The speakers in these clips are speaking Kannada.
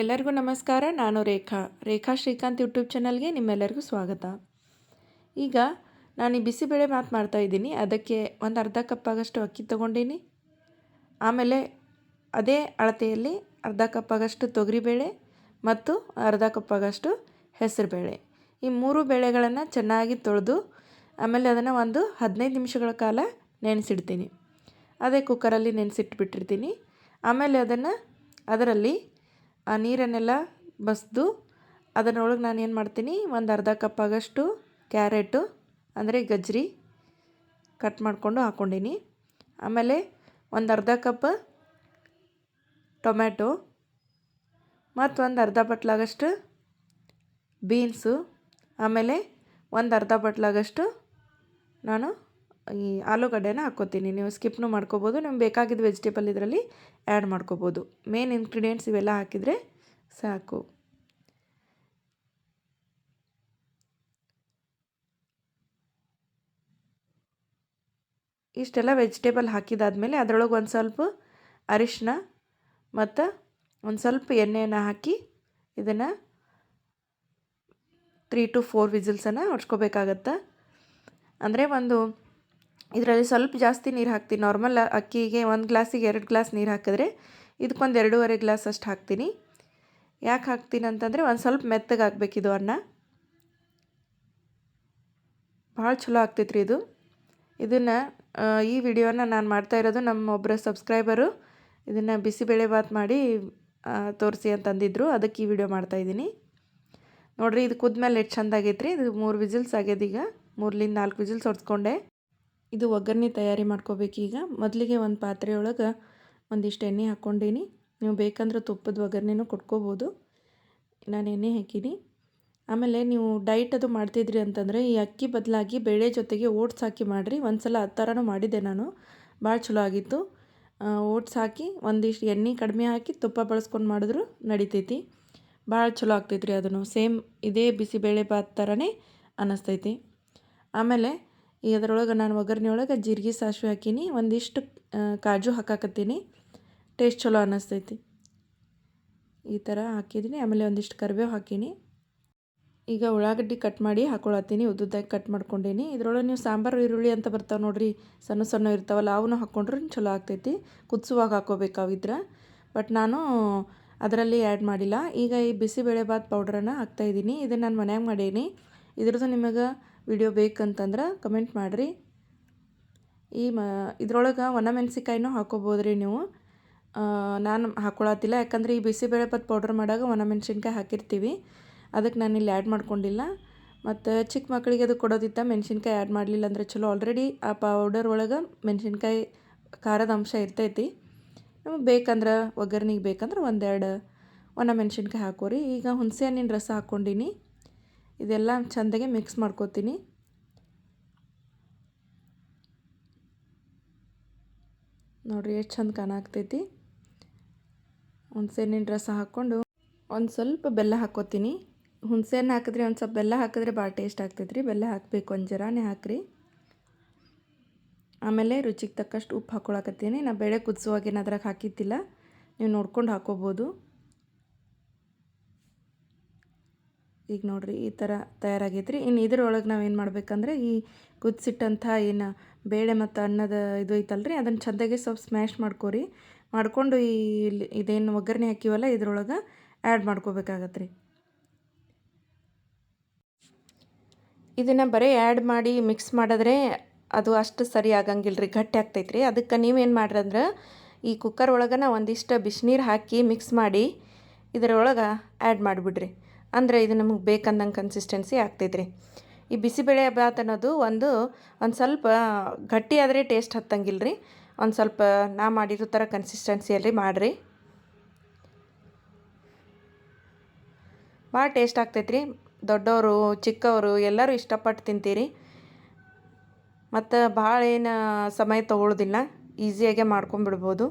ಎಲ್ಲರಿಗೂ ನಮಸ್ಕಾರ, ನಾನು ರೇಖಾ. ರೇಖಾ ಶ್ರೀಕಾಂತ್ ಯೂಟ್ಯೂಬ್ ಚಾನಲ್ಗೆ ನಿಮ್ಮೆಲ್ಲರಿಗೂ ಸ್ವಾಗತ. ಈಗ ನಾನು ಈ ಬಿಸಿಬೇಳೆ ಮಾತು ಮಾಡ್ತಾಯಿದ್ದೀನಿ ಅದಕ್ಕೆ ಒಂದು ಅರ್ಧ ಕಪ್ ಆಗಷ್ಟು ಅಕ್ಕಿ ತೊಗೊಂಡೀನಿ. ಆಮೇಲೆ ಅದೇ ಅಳತೆಯಲ್ಲಿ ಅರ್ಧ ಕಪ್ ಆಗಷ್ಟು ತೊಗರಿಬೇಳೆ ಮತ್ತು ಅರ್ಧ ಕಪ್ ಆಗಷ್ಟು ಹೆಸರುಬೇಳೆ ಈ ಮೂರು ಬೇಳೆಗಳನ್ನು ಚೆನ್ನಾಗಿ ತೊಳೆದು ಆಮೇಲೆ ಅದನ್ನು ಒಂದು ಹದಿನೈದು ನಿಮಿಷಗಳ ಕಾಲ ನೆನೆಸಿಡ್ತೀನಿ. ಅದೇ ಕುಕ್ಕರಲ್ಲಿ ನೆನೆಸಿಟ್ಬಿಟ್ಟಿರ್ತೀನಿ. ಆಮೇಲೆ ಅದನ್ನು ಅದರಲ್ಲಿ ಆ ನೀರನ್ನೆಲ್ಲ ಬಸಿದು, ಅದರೊಳಗೆ ನಾನು ಏನು ಮಾಡ್ತೀನಿ, ಒಂದು ಅರ್ಧ ಕಪ್ ಆಗಷ್ಟು ಕ್ಯಾರೆಟು, ಅಂದರೆ ಗಜ್ರಿ ಕಟ್ ಮಾಡಿಕೊಂಡು ಹಾಕ್ಕೊಂಡೀನಿ ಆಮೇಲೆ ಒಂದು ಅರ್ಧ ಕಪ್ ಟೊಮ್ಯಾಟೊ, ಮತ್ತು ಒಂದು ಅರ್ಧ ಬಟ್ಲಾಗಷ್ಟು ಬೀನ್ಸು, ಆಮೇಲೆ ಒಂದು ಅರ್ಧ ಬಟ್ಲಾಗಷ್ಟು ನಾನು ಈ ಆಲೂಗಡ್ಡೆನ ಹಾಕ್ಕೋತೀನಿ. ನೀವು ಸ್ಕಿಪ್ನು ಮಾಡ್ಕೋಬೋದು, ನಿಮ್ಗೆ ಬೇಕಾಗಿದ್ದ ವೆಜಿಟೇಬಲ್ ಇದರಲ್ಲಿ ಆ್ಯಡ್ ಮಾಡ್ಕೋಬೋದು. ಮೇನ್ ಇನ್ಗ್ರೀಡಿಯೆಂಟ್ಸ್ ಇವೆಲ್ಲ ಹಾಕಿದರೆ ಸಾಕು. ಇಷ್ಟೆಲ್ಲ ವೆಜಿಟೇಬಲ್ ಹಾಕಿದಾದ್ಮೇಲೆ ಅದರೊಳಗೆ ಒಂದು ಸ್ವಲ್ಪ ಅರಿಶಿನ ಮತ್ತು ಒಂದು ಸ್ವಲ್ಪ ಎಣ್ಣೆಯನ್ನು ಹಾಕಿ ಇದನ್ನು ತ್ರೀ ಟು ಫೋರ್ ವಿಸಿಲ್ಸನ್ನು ಹೊಡ್ಸ್ಕೋಬೇಕಾಗತ್ತೆ ಅಂದರೆ ಒಂದು ಇದರಲ್ಲಿ ಸ್ವಲ್ಪ ಜಾಸ್ತಿ ನೀರು ಹಾಕ್ತೀನಿ. ನಾರ್ಮಲ್ ಅಕ್ಕಿಗೆ ಒಂದು ಗ್ಲಾಸಿಗೆ ಎರಡು ಗ್ಲಾಸ್ ನೀರು ಹಾಕಿದ್ರೆ ಇದಕ್ಕೊಂದು ಎರಡೂವರೆ ಗ್ಲಾಸ್ ಅಷ್ಟು ಹಾಕ್ತೀನಿ. ಯಾಕೆ ಹಾಕ್ತೀನಿ ಅಂತಂದರೆ ಒಂದು ಸ್ವಲ್ಪ ಮೆತ್ತಗೆ ಇದು ಅನ್ನ. ಭಾಳ ಚಲೋ ಆಗ್ತೈತ್ರಿ ಇದು. ಇದನ್ನು ಈ ವಿಡಿಯೋನ ನಾನು ಮಾಡ್ತಾ ಇರೋದು ನಮ್ಮ ಒಬ್ಬರ ಸಬ್ಸ್ಕ್ರೈಬರು. ಇದನ್ನು ಬಿಸಿಬೇಳೆ ಬಾತ್ ಮಾಡಿ ತೋರಿಸಿ ಅಂತಂದಿದ್ರು. ಅದಕ್ಕೆ ಈ ವಿಡಿಯೋ ಮಾಡ್ತಾಯಿದ್ದೀನಿ ನೋಡಿರಿ, ಇದು ಕುದ್ಮೇಲೆ ಎಷ್ಟು ಚಂದ ಆಗೈತ್ರಿ ಇದು ಮೂರು ವಿಜಿಲ್ಸ್ ಆಗ್ಯದ ಈಗ. ಮೂರ್ಲಿಂದ ನಾಲ್ಕು ವಿಜಿಲ್ಸ್ ಹೊಡ್ಸ್ಕೊಂಡೆ ಇದು ಒಗ್ಗರಣೆ ತಯಾರಿ ಮಾಡ್ಕೋಬೇಕೀಗ ಮೊದಲಿಗೆ ಒಂದು ಪಾತ್ರೆ ಒಳಗೆ ಒಂದಿಷ್ಟು ಎಣ್ಣೆ ಹಾಕ್ಕೊಂಡೀನಿ. ನೀವು ಬೇಕಂದ್ರೆ ತುಪ್ಪದ ಒಗ್ಗರಣೆನೂ ಕೊಟ್ಕೋಬೋದು. ನಾನು ಎಣ್ಣೆ ಹಾಕೀನಿ. ಆಮೇಲೆ ನೀವು ಡೈಟ್ ಅದು ಮಾಡ್ತಿದ್ರಿ ಅಂತಂದರೆ ಈ ಅಕ್ಕಿ ಬದಲಾಗಿ ಬೇಳೆ ಜೊತೆಗೆ ಓಟ್ಸ್ ಹಾಕಿ ಮಾಡಿರಿ. ಒಂದು ಸಲ ಆ ಥರನೂ ಮಾಡಿದ್ದೆ ನಾನು. ಭಾಳ ಚಲೋ ಆಗಿತ್ತು. ಓಟ್ಸ್ ಹಾಕಿ ಒಂದಿಷ್ಟು ಎಣ್ಣೆ ಕಡಿಮೆ ಹಾಕಿ ತುಪ್ಪ ಬಳಸ್ಕೊಂಡು ಮಾಡಿದ್ರು ನಡಿತೈತಿ. ಭಾಳ ಚಲೋ ಆಗ್ತೈತ್ರಿ ಅದನ್ನು. ಸೇಮ್ ಇದೇ ಬಿಸಿಬೇಳೆ ಭಾತ್ ಥರನೇ ಅನ್ನಿಸ್ತೈತಿ ಆಮೇಲೆ ಅದರೊಳಗೆ ನಾನು ಒಗ್ಗರಣೆ ಒಳಗೆ ಜೀರಿಗೆ, ಸಾಸಿವೆ ಹಾಕೀನಿ, ಒಂದಿಷ್ಟು ಕಾಜು ಹಾಕಾಕತ್ತೀನಿ. ಟೇಸ್ಟ್ ಚಲೋ ಅನ್ನಿಸ್ತೈತಿ ಈ ಥರ ಹಾಕಿದ್ದೀನಿ ಆಮೇಲೆ ಒಂದಿಷ್ಟು ಕರಿಬೇವು ಹಾಕೀನಿ. ಈಗ ಉಳ್ಳಾಗಡ್ಡಿ ಕಟ್ ಮಾಡಿ ಹಾಕೊಳತ್ತೀನಿ. ಉದ್ದುದ್ದಾಗಿ ಕಟ್ ಮಾಡ್ಕೊಂಡೀನಿ. ಇದರೊಳಗೆ ನೀವು ಸಾಂಬಾರು, ಈರುಳ್ಳಿ ಅಂತ ಬರ್ತಾವೆ ನೋಡಿರಿ. ಸಣ್ಣ ಸಣ್ಣ ಇರ್ತಾವಲ್ಲ ಅವನ್ನೂ ಹಾಕ್ಕೊಂಡ್ರೆ ಚಲೋ ಆಗ್ತೈತಿ. ಕುದಿಸುವಾಗ ಹಾಕೋಬೇಕು ಅವಿದ್ರೆ ಬಟ್ ನಾನು ಅದರಲ್ಲಿ ಆ್ಯಡ್ ಮಾಡಿಲ್ಲ. ಈಗ ಈ ಬಿಸಿಬೇಳೆಬಾತ್ ಪೌಡ್ರನ್ನು ಹಾಕ್ತಾಯಿದ್ದೀನಿ ಇದನ್ನು ನಾನು ಮನ್ಯಾಗ ಮಾಡೀನಿ. ಇದ್ರದ್ದು ನಿಮಗೆ ವಿಡಿಯೋ ಬೇಕಂತಂದ್ರೆ ಕಮೆಂಟ್ ಮಾಡಿರಿ. ಈ ಮ, ಇದ್ರೊಳಗೆ ಒಣಮೆಣ್ಸಿಕಾಯಿನೂ ಹಾಕೋಬೋದು ರೀ ನೀವು ನಾನು ಹಾಕ್ಕೊಳತ್ತಿಲ್ಲ ಯಾಕಂದರೆ ಈ ಬಿಸಿಬೇಳೆಬಾತ್ ಪೌಡ್ರ್ ಮಾಡಾಗ ಒಣಮೆಣ್ಸಿನ್ಕಾಯಿ ಹಾಕಿರ್ತೀವಿ. ಅದಕ್ಕೆ ನಾನು ಇಲ್ಲಿ ಆ್ಯಡ್ ಮಾಡ್ಕೊಂಡಿಲ್ಲ. ಮತ್ತು ಚಿಕ್ಕ ಮಕ್ಕಳಿಗೆ ಅದು ಕೊಡೋದಿತ್ತ, ಮೆಣಸಿನ್ಕಾಯಿ ಆ್ಯಡ್ ಮಾಡಲಿಲ್ಲ ಅಂದರೆ ಚಲೋ. ಆಲ್ರೆಡಿ ಆ ಪೌಡರ್ ಒಳಗೆ ಮೆಣಸಿನ್ಕಾಯಿ ಖಾರದ ಅಂಶ ಇರ್ತೈತಿ. ನಮಗೆ ಬೇಕಂದ್ರೆ ಒಗ್ಗರ್ನಿಗೆ ಬೇಕಂದ್ರೆ ಒಂದೆರಡು ಒಣ ಮೆಣಸಿನ್ಕಾಯಿ ಹಾಕೋರಿ. ಈಗ ಹುಣಸೆ ಹಣ್ಣಿನ ರಸ ಹಾಕ್ಕೊಂಡೀನಿ ಇದೆಲ್ಲ ಚೆಂದಾಗೆ ಮಿಕ್ಸ್ ಮಾಡ್ಕೋತೀನಿ. ನೋಡಿರಿ ಎಷ್ಟು ಚಂದ ಕಾಣಾಗ್ತೈತಿ ಹುಣ್ಸೆಹಣ್ಣಿನ ರಸ ಹಾಕ್ಕೊಂಡು ಒಂದು ಸ್ವಲ್ಪ ಬೆಲ್ಲ ಹಾಕ್ಕೋತೀನಿ. ಹುಣ್ಸೆಹಣ್ಣು ಹಾಕಿದ್ರೆ ಒಂದು ಸ್ವಲ್ಪ ಬೆಲ್ಲ ಹಾಕಿದ್ರೆ ಭಾಳ ಟೇಸ್ಟ್ ಆಗ್ತೈತೆ ರೀ ಬೆಲ್ಲ ಹಾಕಬೇಕು, ಒಂದು ಜರಾನೇ ಹಾಕಿರಿ. ಆಮೇಲೆ ರುಚಿಗೆ ತಕ್ಕಷ್ಟು ಉಪ್ಪು ಹಾಕ್ಕೊಳಕತ್ತೀನಿ ನಾ ಬೆಳೆ ಕುದಿಸುವಾಗ ಏನಾದ್ರಾಗ ಹಾಕಿದ್ದಿಲ್ಲ, ನೀವು ನೋಡ್ಕೊಂಡು ಹಾಕೋಬೋದು. ಈಗ ನೋಡಿರಿ ಈ ಥರ ತಯಾರಾಗೈತೆ ರೀ ಇನ್ನು ಇದ್ರೊಳಗೆ ನಾವು ಏನು ಮಾಡ್ಬೇಕಂದ್ರೆ ಈ ಕುದಿಸಿಟ್ಟಂಥ ಏನು ಬೇಳೆ ಮತ್ತು ಅನ್ನದ ಇದು ಐತಲ್ಲ ರೀ ಅದನ್ನು ಚೆಂದಾಗಿ ಸ್ವಲ್ಪ ಸ್ಮ್ಯಾಶ್ ಮಾಡ್ಕೊರಿ. ಮಾಡಿಕೊಂಡು ಈ ಇದೇನು ಒಗ್ಗರಣೆ ಹಾಕಿವಲ್ಲ, ಇದ್ರೊಳಗೆ ಆ್ಯಡ್ ಮಾಡ್ಕೋಬೇಕಾಗತ್ತೆ ರೀ ಇದನ್ನು ಬರೀ ಆ್ಯಡ್ ಮಾಡಿ ಮಿಕ್ಸ್ ಮಾಡಿದ್ರೆ ಅದು ಅಷ್ಟು ಸರಿ ಆಗಂಗಿಲ್ಲ ರೀ ಗಟ್ಟಿ ಆಗ್ತೈತೆ ರೀ ಅದಕ್ಕೆ ನೀವೇನು ಮಾಡ್ರಿ ಅಂದ್ರೆ, ಈ ಕುಕ್ಕರ್ ಒಳಗನ ಒಂದಿಷ್ಟು ಬಿಸಿನೀರು ಹಾಕಿ ಮಿಕ್ಸ್ ಮಾಡಿ, ಇದರೊಳಗೆ ಆ್ಯಡ್ ಮಾಡಿಬಿಡ್ರಿ. ಅಂದರೆ ಇದು ನಮಗೆ ಬೇಕಂದಂಗೆ ಕನ್ಸಿಸ್ಟೆನ್ಸಿ ಆಗ್ತೈತೆ ರೀ ಈ ಬಿಸಿಬೇಳೆ ಬಾತ್ ಅನ್ನೋದು ಒಂದು ಒಂದು ಸ್ವಲ್ಪ ಗಟ್ಟಿ ಆದರೆ ಟೇಸ್ಟ್ ಹತ್ತಂಗಿಲ್ಲ ರೀ ಒಂದು ಸ್ವಲ್ಪ ನಾ ಮಾಡಿರೋ ಥರ ಕನ್ಸಿಸ್ಟೆನ್ಸಿಯಲ್ಲಿ ಮಾಡಿರಿ. ಭಾಳ ಟೇಸ್ಟ್ ಆಗ್ತೈತೆ ರೀ ದೊಡ್ಡವರು, ಚಿಕ್ಕವರು ಎಲ್ಲರೂ ಇಷ್ಟಪಟ್ಟು ತಿಂತೀರಿ. ಮತ್ತು ಭಾಳ ಏನು ಸಮಯ ತೊಗೊಳ್ಳೋದಿಲ್ಲ ಈಸಿಯಾಗೆ ಮಾಡ್ಕೊಂಬಿಡ್ಬೋದು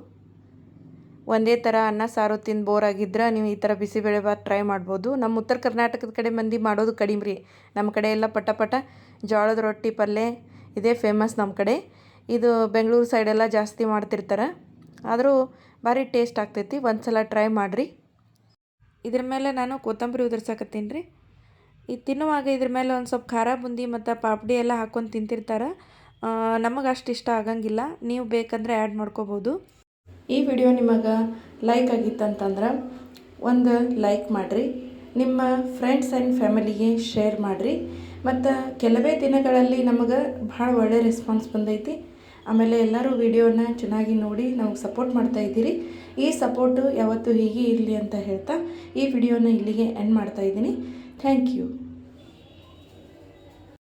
ಒಂದೇ ಥರ ಅನ್ನ, ಸಾರು ತಿಂದು ಬೋರ್ ಆಗಿದ್ರೆ ನೀವು ಈ ಥರ ಬಿಸಿಬೇಳೆಬಾತ್ ಟ್ರೈ ಮಾಡ್ಬೋದು. ನಮ್ಮ ಉತ್ತರ ಕರ್ನಾಟಕದ ಕಡೆ ಮಂದಿ ಮಾಡೋದು ಕಡಿಮೆ ರೀ ನಮ್ಮ ಕಡೆ ಎಲ್ಲ ಪಟ ಪಟ ಜೋಳದ ರೊಟ್ಟಿ ಪಲ್ಯ ಇದೇ ಫೇಮಸ್ ನಮ್ಮ ಕಡೆ. ಇದು ಬೆಂಗಳೂರು ಸೈಡೆಲ್ಲ ಜಾಸ್ತಿ ಮಾಡ್ತಿರ್ತಾರೆ. ಆದರೂ ಭಾರಿ ಟೇಸ್ಟ್ ಆಗ್ತೈತಿ. ಒಂದು ಸಲ ಟ್ರೈ ಮಾಡಿರಿ. ಇದ್ರ ಮೇಲೆ ನಾನು ಕೊತ್ತಂಬರಿ ಉದುರ್ಸಕತ್ತೀನಿ ರೀ. ಇದು ತಿನ್ನುವಾಗ ಇದ್ರ ಮೇಲೆ ಒಂದು ಸ್ವಲ್ಪ ಖಾರ ಬುಂದಿ ಮತ್ತು ಪಾಪಡಿ ಎಲ್ಲ ಹಾಕ್ಕೊಂಡು ತಿಂತಿರ್ತಾರೆ. ನಮಗೆ ಅಷ್ಟು ಇಷ್ಟ ಆಗಂಗಿಲ್ಲ. ನೀವು ಬೇಕಂದರೆ ಆ್ಯಡ್ ಮಾಡ್ಕೋಬೋದು. ಈ ವಿಡಿಯೋ ನಿಮಗೆ ಲೈಕ್ ಆಗಿತ್ತಂತಂದ್ರೆ ಒಂದು ಲೈಕ್ ಮಾಡಿರಿ, ನಿಮ್ಮ ಫ್ರೆಂಡ್ಸ್ ಆ್ಯಂಡ್ ಫ್ಯಾಮಿಲಿಗೆ ಶೇರ್ ಮಾಡಿರಿ, ಮತ್ತು ಕೆಲವೇ ದಿನಗಳಲ್ಲಿ ನಮಗೆ ಭಾಳ ಒಳ್ಳೆ ರೆಸ್ಪಾನ್ಸ್ ಬಂದೈತಿ. ಆಮೇಲೆ ಎಲ್ಲರೂ ವಿಡಿಯೋನ ಚೆನ್ನಾಗಿ ನೋಡಿ ನಮಗೆ ಸಪೋರ್ಟ್ ಮಾಡ್ತಾ ಇದ್ದೀರಿ. ಈ ಸಪೋರ್ಟು ಯಾವತ್ತೂ ಹೀಗೆ ಇರಲಿ ಅಂತ ಹೇಳ್ತಾ ಈ ವಿಡಿಯೋನ ಇಲ್ಲಿಗೆ ಎಂಡ್ ಮಾಡ್ತಾ ಇದ್ದೀನಿ. Thank you